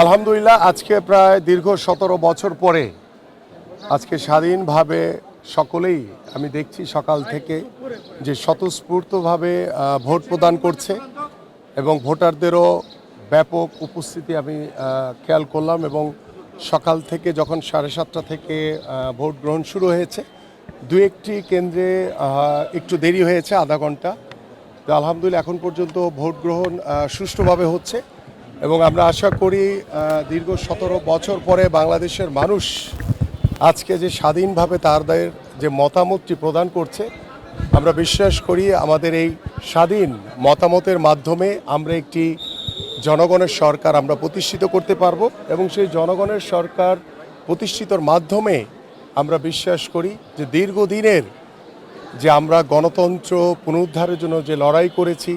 আলহামদুলিল্লাহ, আজকে প্রায় দীর্ঘ সতেরো বছর পরে আজকে স্বাধীনভাবে সকলেই আমি দেখছি সকাল থেকে যে স্বতঃস্ফূর্তভাবে ভোট প্রদান করছে এবং ভোটারদেরও ব্যাপক উপস্থিতি আমি খেয়াল করলাম এবং সকাল থেকে যখন সাড়ে সাতটা থেকে ভোট গ্রহণ শুরু হয়েছে, দু একটি কেন্দ্রে একটু দেরি হয়েছে, আধা ঘণ্টা। তো আলহামদুলিল্লাহ, এখন পর্যন্ত ভোট গ্রহণ সুষ্ঠুভাবে হচ্ছে। এবং আমরা আশা করি দীর্ঘ সতেরো বছর পরে বাংলাদেশের মানুষ আজকে যে স্বাধীনভাবে তাদের যে মতামতটি প্রদান করছে, আমরা বিশ্বাস করি আমাদের এই স্বাধীন মতামতের মাধ্যমে আমরা একটি জনগণের সরকার আমরা প্রতিষ্ঠিত করতে পারব এবং সেই জনগণের সরকার প্রতিষ্ঠিতর মাধ্যমে আমরা বিশ্বাস করি যে দীর্ঘদিনের যে আমরা গণতন্ত্র পুনরুদ্ধারের জন্য যে লড়াই করেছি,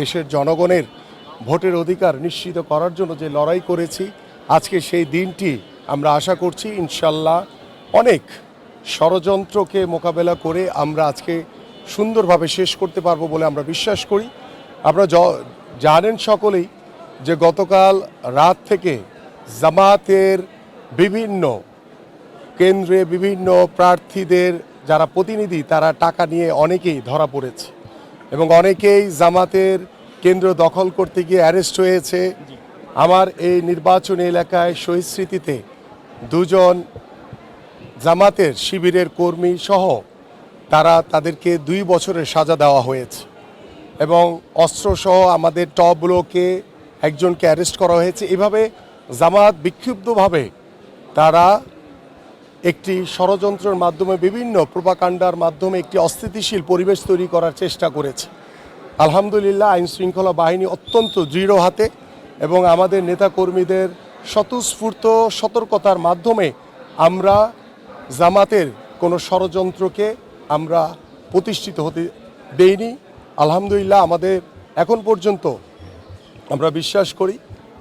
দেশের জনগণের ভোটের অধিকার নিশ্চিত করার জন্য যে লড়াই করেছি, আজকে সেই দিনটি আমরা আশা করছি ইনশাল্লাহ অনেক ষড়যন্ত্রকে মোকাবেলা করে আমরা আজকে সুন্দরভাবে শেষ করতে পারব বলে আমরা বিশ্বাস করি। আপনারা জানেন সকলেই যে গতকাল রাত থেকে জামাতের বিভিন্ন কেন্দ্রে বিভিন্ন প্রার্থীদের যারা প্রতিনিধি, তারা টাকা নিয়ে অনেকেই ধরা পড়েছে এবং অনেকেই জামাতের কেন্দ্র দখল করতে গিয়ে অ্যারেস্ট হয়েছে। আমার এই নির্বাচনী এলাকায় শহীদ স্মৃতিতে দুজন জামাতের শিবিরের কর্মী সহ তারা তাদেরকে দুই বছরের সাজা দেওয়া হয়েছে এবং অস্ত্রসহ আমাদের টপ ব্লকে একজনকে অ্যারেস্ট করা হয়েছে। এভাবে জামাত বিক্ষুব্ধভাবে তারা একটি ষড়যন্ত্রের মাধ্যমে বিভিন্ন প্রোপাকাণ্ডার মাধ্যমে একটি অস্থিতিশীল পরিবেশ তৈরি করার চেষ্টা করেছে। আলহামদুলিল্লাহ, আইন শৃঙ্খলা বাহিনী অত্যন্ত দৃঢ় হাতে এবং আমাদের নেতাকর্মীদের স্বতঃস্ফূর্ত সতর্কতার মাধ্যমে আমরা জামাতের কোনো ষড়যন্ত্রকে আমরা প্রতিষ্ঠিত হতে দেইনি। আলহামদুলিল্লাহ, আমাদের এখন পর্যন্ত আমরা বিশ্বাস করি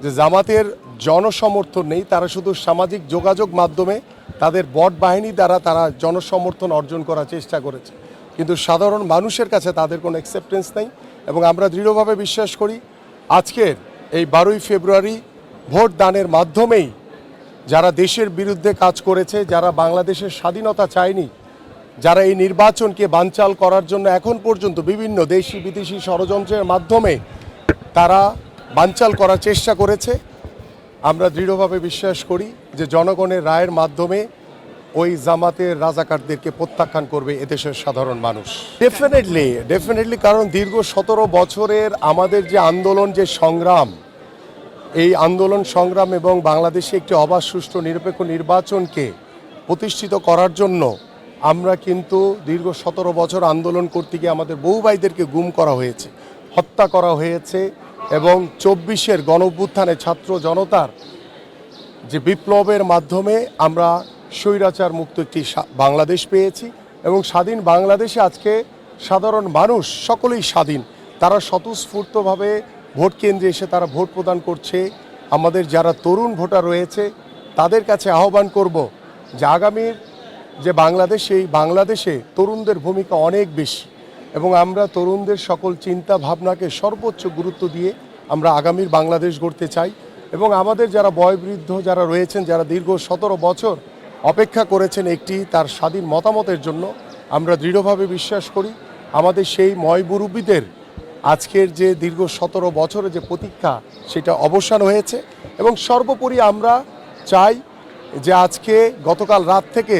যে জামাতের জনসমর্থন নেই, তারা শুধু সামাজিক যোগাযোগ মাধ্যমে তাদের বট বাহিনী দ্বারা তারা জনসমর্থন অর্জন করার চেষ্টা করেছে। কিন্তু সাধারণ মানুষের কাছে তাদের কোনো অ্যাকসেপ্টেন্স নেই। এবং আমরা দৃঢ়ভাবে বিশ্বাস করি আজকের এই বারোই ফেব্রুয়ারি ভোট দানের মাধ্যমেই যারা দেশের বিরুদ্ধে কাজ করেছে, যারা বাংলাদেশের স্বাধীনতা চায়নি, যারা এই নির্বাচনকে বানচাল করার জন্য এখন পর্যন্ত বিভিন্ন দেশি বিদেশি ষড়যন্ত্রের মাধ্যমে তারা বানচাল করার চেষ্টা করেছে, আমরা দৃঢ়ভাবে বিশ্বাস করি যে জনগণের রায়ের মাধ্যমে ওই জামাতের রাজাকারদেরকে প্রত্যাখ্যান করবে এদেশের সাধারণ মানুষ। ডেফিনেটলি ডেফিনেটলি কারণ দীর্ঘ সতেরো বছরের আমাদের যে আন্দোলন, যে সংগ্রাম, এই আন্দোলন, সংগ্রাম এবং বাংলাদেশে একটি অবাধ, সুষ্ঠু, নিরপেক্ষ নির্বাচনকে প্রতিষ্ঠিত করার জন্য আমরা কিন্তু দীর্ঘ সতেরো বছর আন্দোলন করতে গিয়ে আমাদের বহু ভাইদেরকে গুম করা হয়েছে, হত্যা করা হয়েছে এবং চব্বিশের গণঅভ্যুত্থানে ছাত্র জনতার যে বিপ্লবের মাধ্যমে আমরা স্বৈরাচার মুক্ত একটি বাংলাদেশ পেয়েছি এবং স্বাধীন বাংলাদেশে আজকে সাধারণ মানুষ সকলেই স্বাধীন। তারা স্বতঃস্ফূর্তভাবে ভোট কেন্দ্রে এসে তারা ভোট প্রদান করছে। আমাদের যারা তরুণ ভোটার রয়েছে, তাদের কাছে আহ্বান করব যে আগামীর যে বাংলাদেশ এই বাংলাদেশে তরুণদের ভূমিকা অনেক বেশি এবং আমরা তরুণদের সকল চিন্তা ভাবনাকে সর্বোচ্চ গুরুত্ব দিয়ে আমরা আগামীর বাংলাদেশ গড়তে চাই এবং আমাদের যারা বয়বৃদ্ধ যারা রয়েছেন, যারা দীর্ঘ সতেরো বছর অপেক্ষা করেছেন একটি তার স্বাধীন মতামতের জন্য। আমরা দৃঢ়ভাবে বিশ্বাস করি, আমাদের সেই ময় মুরব্বীদের আজকের যে দীর্ঘ সতেরো বছরের যে প্রতীক্ষা, সেটা অবসান হয়েছে এবং সর্বোপরি আমরা চাই যে আজকে গতকাল রাত থেকে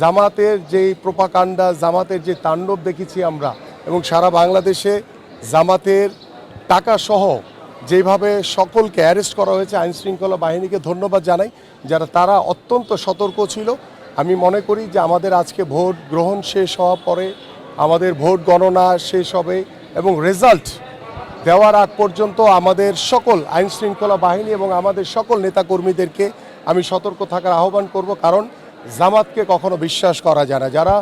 জামাতের যে প্রোপাকাণ্ডা, জামাতের যে তাণ্ডব দেখেছি আমরা এবং সারা বাংলাদেশে জামাতের টাকা সহ যেভাবে সকলকে অ্যারেস্ট করা হয়েছে আইন শৃঙ্খলা বাহিনীকে ধন্যবাদ জানাই, যারা তারা অত্যন্ত সতর্ক ছিল। আমি মনে করি যে আমাদের আজকে ভোট গ্রহণ শেষ হওয়ার পরে, আমাদের ভোট গণনা শেষ হবে এবং রেজাল্ট দেওয়ার আগ পর্যন্ত আমাদের সকল আইন শৃঙ্খলা বাহিনী এবং আমাদের সকল নেতাকর্মীদেরকে আমি সতর্ক থাকার আহ্বান করব, কারণ জামাতকে কখনো বিশ্বাস করা যায় না। যারা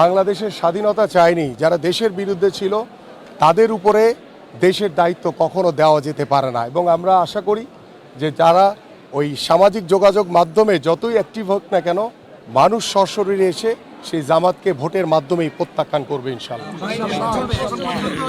বাংলাদেশের স্বাধীনতা চায়নি, যারা দেশের বিরুদ্ধে ছিল, তাদের উপরে দেশের দায়িত্ব কখনো দেওয়া যেতে পারে না। এবং আমরা আশা করি যে যারা ওই সামাজিক যোগাযোগ মাধ্যমে যতই অ্যাক্টিভ হোক না কেন, মানুষ সশরীরে এসে সেই জামাতকে ভোটের মাধ্যমেই প্রত্যাখ্যান করবে ইনশাল্লাহ